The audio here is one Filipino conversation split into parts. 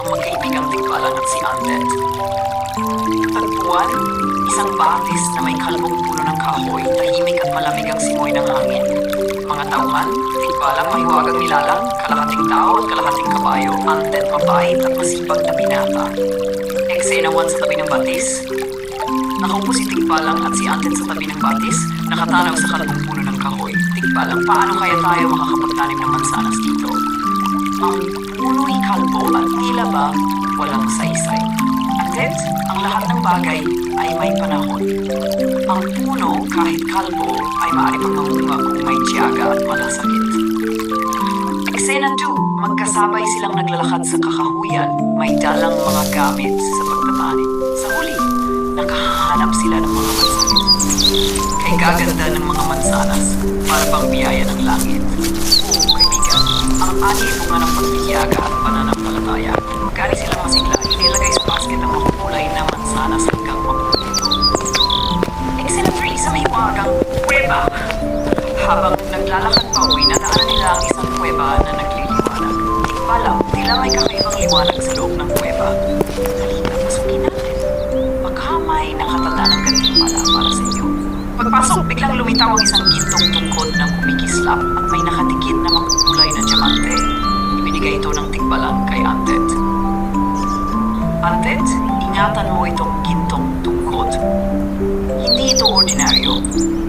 ang magkaibigang tigbalang at si Undead. Tagpuan, isang batis na may kalbong puno ng kahoy, tahimik at malamig ang simoy ng hangin. Mga tauhan, tigbalang mahiwagang nilalang, kalahating tao at kalahating kabayo, undead mabait at masipag na binata. Eksena 1 sa tabi ng batis, Nakaupo si Tigbalang at si Undead sa tabi ng batis, nakatanaw sa kalbong puno ng kahoy. Tigbalang, paano kaya tayo makakapagtanim ng mansanas dito? Ang puno'y kalbo at tila ba walang saysay. Undead, ang lahat ng bagay ay may panahon. Ang puno, kahit kalbo, ay maaari pang mamunga kung may tiyaga at malasakit. Eksena 2, magkasabay silang naglalakad sa kakahuyan, may dalang mga gamit sa pagtatanim. Sa huli, nakahanap sila ng mga mansanas. Kay gaganda ng mga mansanas, para bang biyaya ng langit. Pananampalataya. Gani silang masigla, inilagay sa basket ang makukulay na mansanas mapuputo. Eksena 3, sa may wagang kuweba. Habang naglalakad pa uwi, nadaanan nila ang isang kuweba na nagliliwanag. Tikbalang, tila may kakaibang liwanag sa loob ng kuweba. Halika, pasukin natin. Baka may nakatanda ng gantimpala para sa iyo. Pagpasok, biglang lumitaw ang isang gintong tungkod na kumikislap at may nakatikit na makukulay na diamante. Ibinigay ito ng tikbalang kay Antet. Antet, ingatan mo itong gintong tungkod. Hindi ito ordinaryo.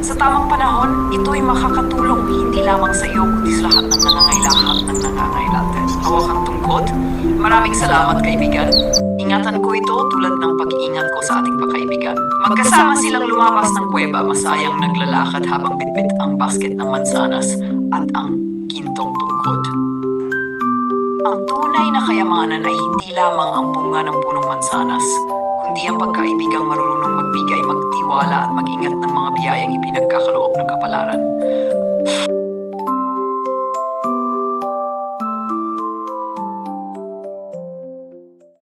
Sa tamang panahon, ito'y makakatulong hindi lamang sa iyo kundi sa lahat ng nangangailangan ng nangangailangan. Hawak ang tungkod. Maraming salamat, kaibigan. Ingatan ko ito tulad ng pag-iingat ko sa ating pakaibigan. Magkasama silang lumabas ng kuweba, masayang naglalakad habang bitbit ang basket ng mansanas at ang gintong tungkod. Ang tunay na kayamanan ay hindi lamang ang bunga ng punong mansanas, kundi ang pagkaibigang marunong magbigay, magtiwala at mag-ingat ng mga biyayang ipinagkakaloob ng kapalaran.